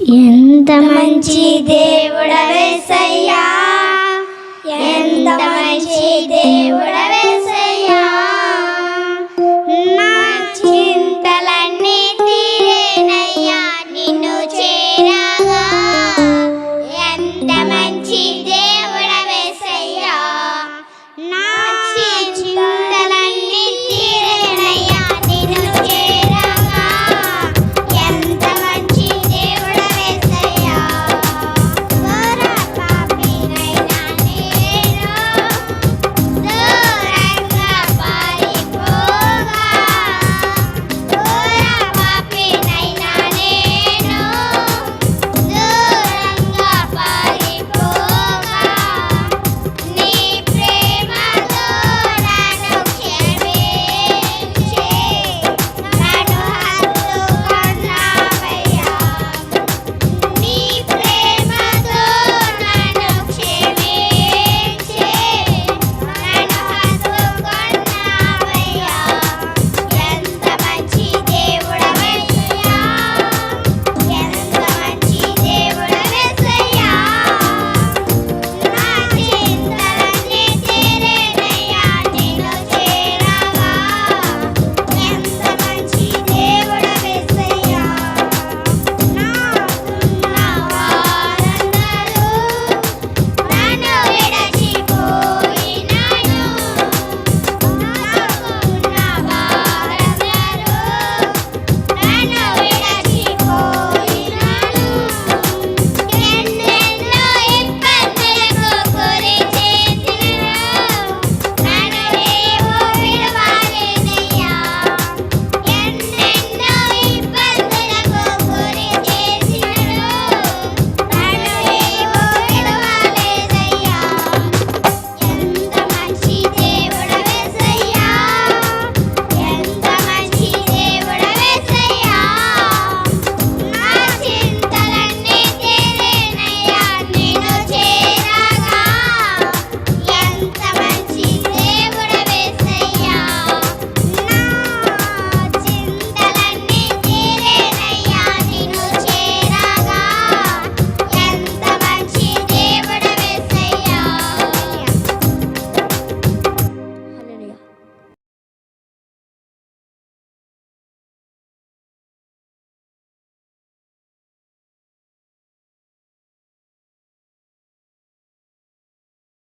ఎంత మంచి దేవుడవేసయ్యా ఎంత మంచి దేవుడ